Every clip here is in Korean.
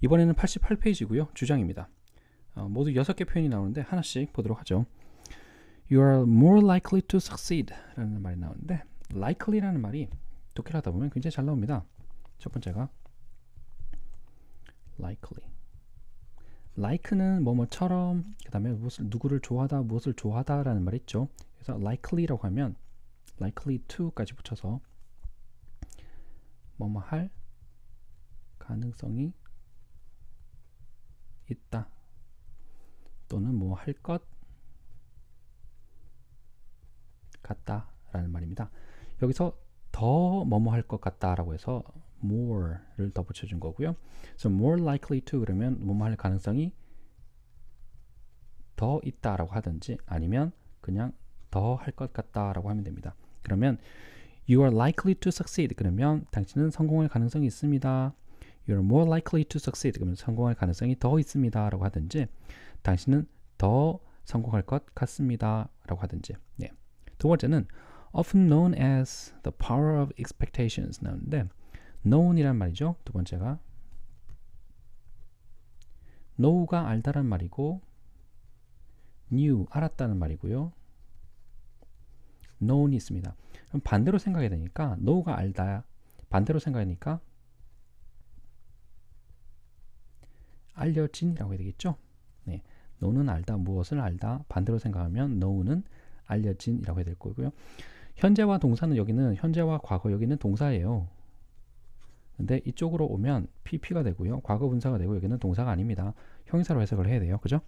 이번에는 88페이지고요. 주장입니다. 어, 모두 6개 표현이 나오는데 하나씩 보도록 하죠. You are more likely to succeed 라는 말이 나오는데 likely라는 말이 독해를 하다 보면 굉장히 잘 나옵니다. 첫 번째가 likely like는 뭐뭐처럼 그 다음에 무엇을 누구를 좋아하다 무엇을 좋아하다 라는 말이 있죠. 그래서 likely라고 하면 likely to까지 붙여서 뭐뭐 할 가능성이 있다 또는 뭐 할 것 같다 라는 말입니다. 여기서 더 뭐뭐 할 것 같다 라고 해서 more를 더 붙여준 거고요. 그래서 more likely to 그러면 뭐뭐 할 가능성이 더 있다 라고 하든지 아니면 그냥 더 할 것 같다 라고 하면 됩니다. 그러면 you are likely to succeed 그러면 당신은 성공할 가능성이 있습니다. You're more likely to succeed 그러면 성공할 가능성이 더 있습니다 라고 하든지 당신은 더 성공할 것 같습니다 라고 하든지 네. 두 번째는 often known as the power of expectations 나오는데 known이란 말이죠. 두 번째가 know가 알다란 말이고 knew 알았다는 말이고요. known이 있습니다. 그럼 반대로 생각해야 되니까 know가 알다 반대로 생각하니까 알려진이라고 해야 되겠죠. 네, know는 알다 무엇을 알다 반대로 생각하면 know는 알려진이라고 해야 될 거고요. 현재와 동사는 여기는 현재와 과거 여기는 동사예요. 근데 이쪽으로 오면 pp가 되고요. 과거 분사가 되고 여기는 동사가 아닙니다. 형용사로 해석을 해야 돼요. 그죠?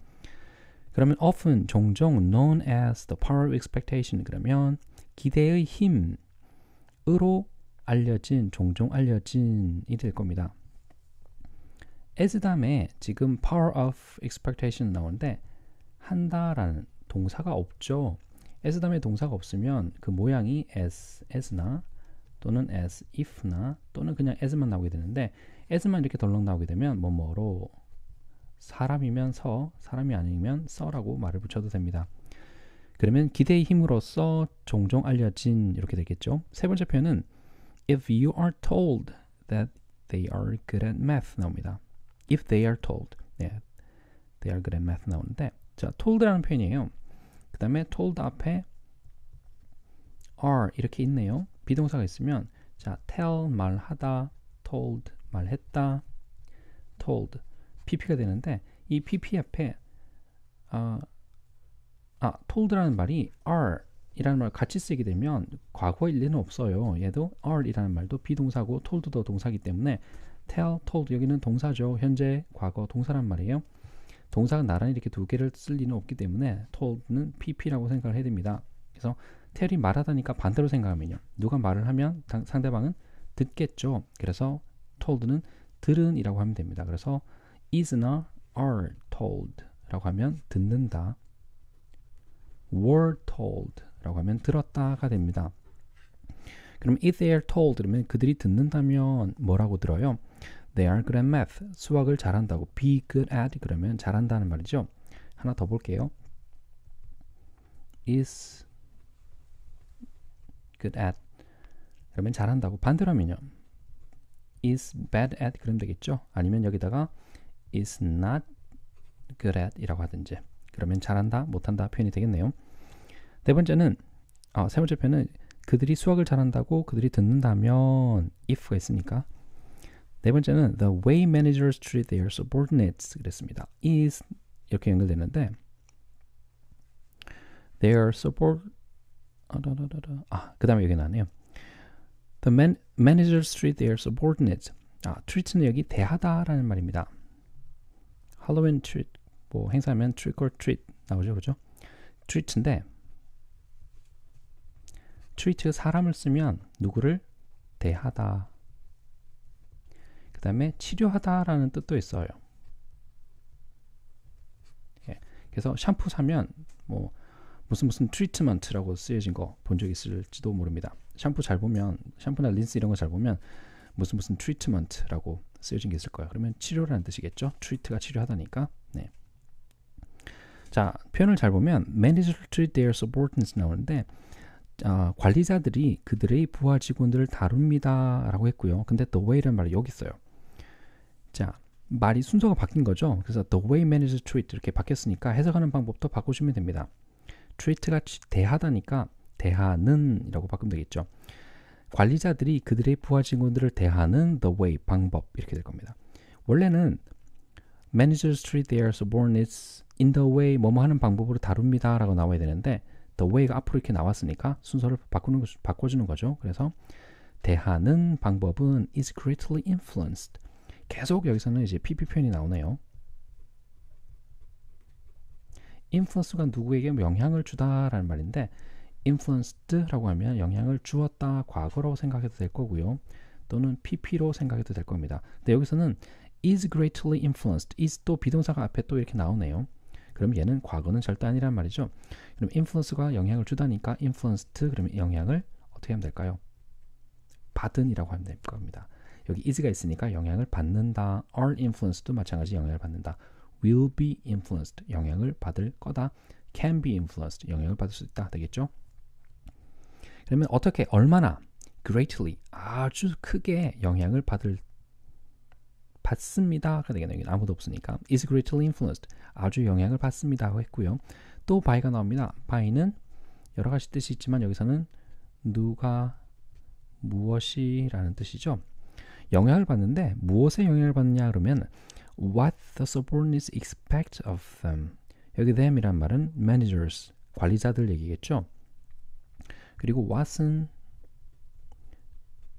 그러면 often 종종 known as the power of expectation 그러면 기대의 힘으로 알려진 종종 알려진이 될 겁니다. As 다음에 지금 power of expectation 나오는데 한다라는 동사가 없죠. as 다음에 동사가 없으면 그 모양이 as, as나 또는 as if나 또는 그냥 as만 나오게 되는데 as만 이렇게 덜렁 나오게 되면 뭐뭐로 사람이면 서, 사람이 아니면 써라고 말을 붙여도 됩니다. 그러면 기대의 힘으로써 종종 알려진 이렇게 되겠죠. 세 번째 표현은 if you are told that they are good at math 나옵니다. If they are told, 네, they are good at math 나오는데 자, told라는 표현이에요. 그 다음에 told 앞에 are 이렇게 있네요. 비동사가 있으면 자, tell 말하다, told 말했다, told pp가 되는데 이 pp 앞에 아, 아 told라는 말이 are 이라는 말 같이 쓰게 되면 과거일 리는 없어요. 얘도 are이라는 말도 비동사고 told도 동사기 때문에 tell, told 여기는 동사죠. 현재, 과거, 동사란 말이에요. 동사가 나란히 이렇게 두 개를 쓸 리는 없기 때문에 told는 pp라고 생각을 해야 됩니다. 그래서 tell이 말하다니까 반대로 생각하면요. 누가 말을 하면 상대방은 듣겠죠. 그래서 told는 들은이라고 하면 됩니다. 그래서 is나 are told 라고 하면 듣는다. were told 라고 하면 들었다가 됩니다. 그럼 if they are told 그러면 그들이 듣는다면 뭐라고 들어요? They are good at math. 수학을 잘한다고. Be good at 그러면 잘한다는 말이죠. 하나 더 볼게요. is good at 그러면 잘한다고. 반대로 하면요. is bad at 그러면 되겠죠. 아니면 여기다가 is not good at 이라고 하든지 그러면 잘한다, 못한다 표현이 되겠네요. 네 번째는 아, 세 번째 표현은 그들이 수학을 잘한다고 그들이 듣는다면 if가 있으니까 네 번째는 the way managers treat their subordinates 그랬습니다. is 이렇게 연결되는데 their support 아, 그 다음에 여기 나네요. The man, managers treat their subordinates 아, treat는 여기 대하다라는 말입니다. 할로윈 트릿 뭐 행사하면 trick or treat 나오죠, 그죠? treat인데 treat 사람을 쓰면 누구를 대하다. 그 다음에 치료하다라는 뜻도 있어요. 예, 그래서 샴푸 사면 뭐 무슨 무슨 트리트먼트라고 쓰여진 거 본 적 있을지도 모릅니다. 샴푸 잘 보면 샴푸나 린스 이런 거 잘 보면 무슨 무슨 트리트먼트라고 쓰여진 게 있을 거예요. 그러면 치료라는 뜻이겠죠. 트리트가 치료하다니까. 네. 자, 표현을 잘 보면 managers treat their subordinates 나오는데 어, 관리자들이 그들의 부하 직원들을 다룹니다라고 했고요. 근데 the way라는 말이 여기 있어요. 자, 말이 순서가 바뀐 거죠. 그래서 the way managers treat 이렇게 바뀌었으니까 해석하는 방법도 바꾸시면 됩니다. treat가 대하다니까 대하는 이라고 바꾸면 되겠죠. 관리자들이 그들의 부하 직원들을 대하는 the way 방법 이렇게 될 겁니다. 원래는 managers treat their subordinates in the way 뭐뭐 하는 방법으로 다룹니다 라고 나와야 되는데 the way가 앞으로 이렇게 나왔으니까 순서를 바꾸는 거, 바꿔주는 거죠. 그래서 대하는 방법은 is greatly influenced. 계속 여기서는 이제 PP 표현이 나오네요. influence가 누구에게 영향을 주다라는 말인데 influenced라고 하면 영향을 주었다 과거로 생각해도 될 거고요. 또는 pp로 생각해도 될 겁니다. 근데 여기서는 is greatly influenced is 또 비동사가 앞에 또 이렇게 나오네요. 그럼 얘는 과거는 절대 아니란 말이죠. 그럼 influence가 영향을 주다니까 influenced 그러면 영향을 어떻게 하면 될까요? 받은이라고 하면 될 겁니다. 여기 is가 있으니까 영향을 받는다. are influenced도 마찬가지 영향을 받는다. will be influenced 영향을 받을 거다. can be influenced 영향을 받을 수 있다 되겠죠? 그러면 어떻게 얼마나 greatly 아주 크게 영향을 받을 받습니다가 되겠네요. 아무도 없으니까 is greatly influenced 아주 영향을 받습니다고 했고요. 또 by가 나옵니다. by는 여러 가지 뜻이 있지만 여기서는 누가 무엇이라는 뜻이죠. 영향을 받는데 무엇에 영향을 받느냐 그러면 what the subordinates expect of them 여기 them이란 말은 managers 관리자들 얘기겠죠. 그리고 what은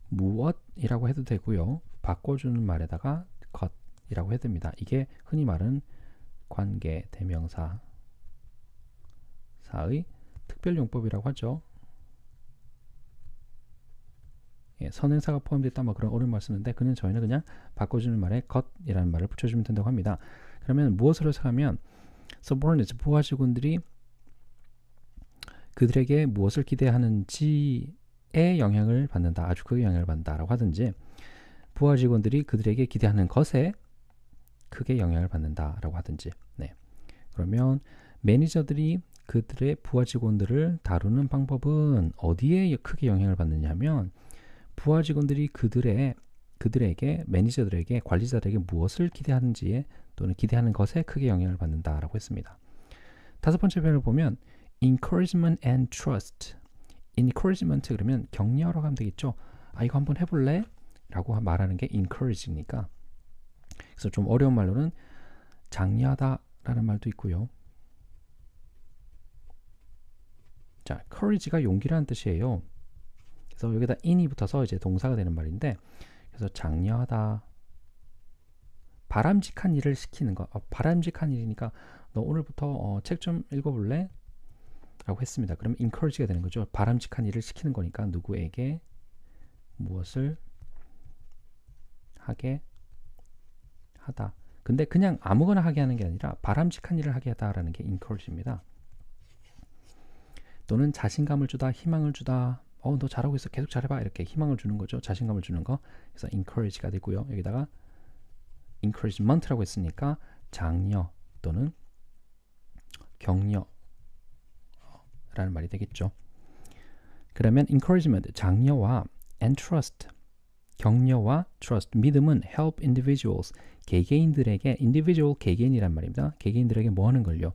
무엇이라고 해도 되고요. 바꿔주는 말에다가 것이라고 해도 됩니다. 이게 흔히 말하는 관계 대명사 사의 특별용법이라고 하죠. 예, 선행사가 포함되어 뭐 그런 어려운 말 쓰는데 그는 저희는 그냥 바꿔주는 말에 것이라는 말을 붙여주면 된다고 합니다. 그러면 무엇으로 생각하면 subordinates 부하 직원들이 그들에게 무엇을 기대하는지에 영향을 받는다. 아주 크게 영향을 받는다라고 하든지 부하 직원들이 그들에게 기대하는 것에 크게 영향을 받는다라고 하든지. 네. 그러면 매니저들이 그들의 부하 직원들을 다루는 방법은 어디에 크게 영향을 받느냐면 부하 직원들이 그들의 그들에게 매니저들에게 관리자들에게 무엇을 기대하는지에 또는 기대하는 것에 크게 영향을 받는다라고 했습니다. 다섯 번째 표현을 보면 encouragement and trust. encouragement 그러면 격려라고 하면 되겠죠. 아 이거 한번 해볼래? 라고 말하는 게 encourage니까 그래서 좀 어려운 말로는 장려하다 라는 말도 있고요. 자, courage가 용기라는 뜻이에요. 그래서 여기다 in이 붙어서 이제 동사가 되는 말인데 그래서 장려하다 바람직한 일을 시키는 거 어, 바람직한 일이니까 너 오늘부터 어, 책좀 읽어볼래? 라고 했습니다. 그럼 encourage가 되는 거죠. 바람직한 일을 시키는 거니까 누구에게 무엇을 하게 하다. 근데 그냥 아무거나 하게 하는 게 아니라 바람직한 일을 하게 하다라는 게 encourage입니다. 또는 자신감을 주다, 희망을 주다. 어, 너 잘하고 있어. 계속 잘해봐. 이렇게 희망을 주는 거죠. 자신감을 주는 거. 그래서 encourage가 되고요. 여기다가 encouragement라고 했으니까 장려 또는 격려라는 말이 되겠죠. 그러면 encouragement, 장려와 and trust 격려와 trust, 믿음은 help individuals, 개개인들에게 individual 개개인이란 말입니다. 개개인들에게 뭐 하는 걸요?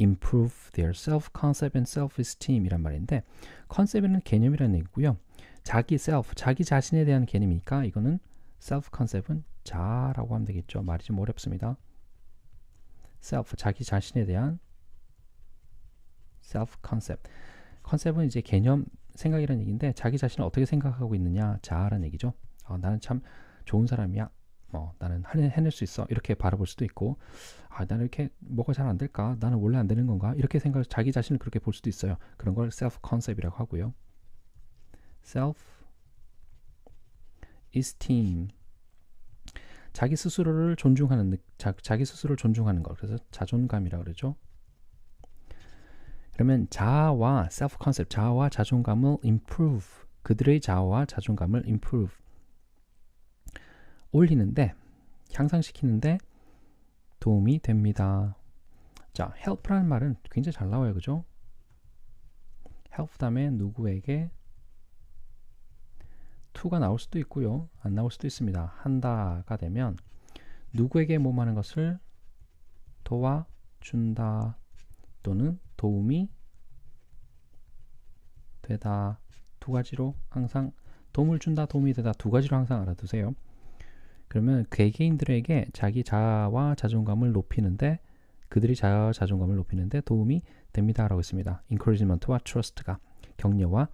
Improve their self-concept and self-esteem이란 말인데 컨셉은 개념이라는 얘기고요. 자기 self, 자기 자신에 대한 개념이니까 이거는 self-concept은 자라고 하면 되겠죠. 말이 좀 어렵습니다. self, 자기 자신에 대한 self-concept. 컨셉은 이제 개념, 생각이라는 얘기인데 자기 자신을 어떻게 생각하고 있느냐 자라는 얘기죠. 어, 나는 참 좋은 사람이야. 뭐 나는 해낼 수 있어. 이렇게 바라볼 수도 있고 아 나는 이렇게 뭐가 잘 안 될까? 나는 원래 안 되는 건가? 이렇게 생각 자기 자신을 그렇게 볼 수도 있어요. 그런 걸 self concept이라고 하고요. self esteem 자기 스스로를 존중하는 자, 자기 스스로를 존중하는 것 그래서 자존감이라고 그러죠. 그러면 자아와 self concept 자아와 자존감을 improve. 그들의 자아와 자존감을 improve 올리는데 향상시키는데 도움이 됩니다. 자, help라는 말은 굉장히 잘 나와요. 그죠? help 다음에 누구에게 to가 나올 수도 있고요. 안 나올 수도 있습니다. 한다가 되면 누구에게 뭐하는 것을 도와준다 또는 도움이 되다 두 가지로 항상 도움을 준다 도움이 되다 두 가지로 항상 알아두세요. 그러면 개개인들에게 자기 자아와 자존감을 높이는데 그들이 자아와 자존감을 높이는데 도움이 됩니다라고 했습니다. encouragement와 trust가 격려와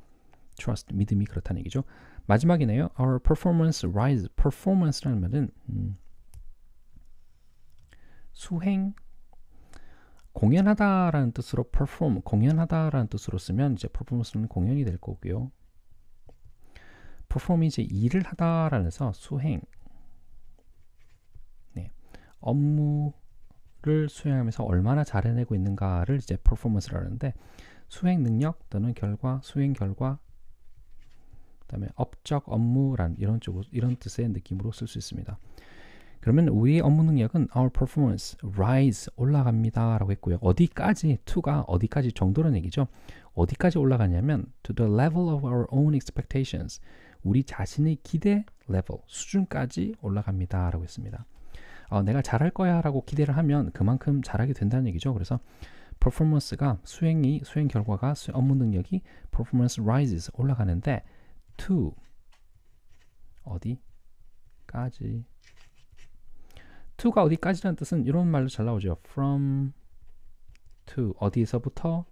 trust 믿음이 그렇다는 얘기죠. 마지막이네요. Our performance rise. performance라는 말은 음, 수행 공연하다라는 뜻으로 perform 공연하다라는 뜻으로 쓰면 이제 performance는 공연이 될 거고요. perform이 이제 일을 하다라는 서 수행 네. 업무를 수행하면서 얼마나 잘해내고 있는가를 이제 performance라는데 수행 능력 또는 결과, 수행 결과 그다음에 업적 업무란 이런 쪽 이런 뜻의 느낌으로 쓸 수 있습니다. 그러면 우리의 업무 능력은 our performance rise 올라갑니다라고 했고요. 어디까지 to가 어디까지 정도라는 얘기죠. 어디까지 올라가냐면 to the level of our own expectations 우리 자신의 기대 level 수준까지 올라갑니다라고 했습니다. 어, 내가 잘할 거야라고 기대를 하면 그만큼 잘하게 된다는 얘기죠. 그래서 performance가 수행이 수행 결과가 수, 업무 능력이 performance rises 올라가는데 to 어디까지 to가 어디까지라는 뜻은 이런 말로 잘 나오죠. from to 어디에서부터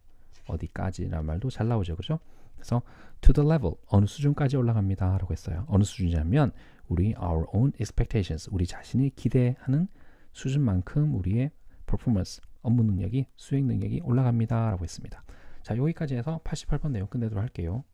어디까지라는 말도 잘 나오죠. 그죠? 그래서 to the level 어느 수준까지 올라갑니다. 라고 했어요. 어느 수준이냐면 우리 our own expectations 우리 자신이 기대하는 수준만큼 우리의 performance 업무 능력이 수행 능력이 올라갑니다. 라고 했습니다. 자, 여기까지 해서 88번 내용 끝내도록 할게요.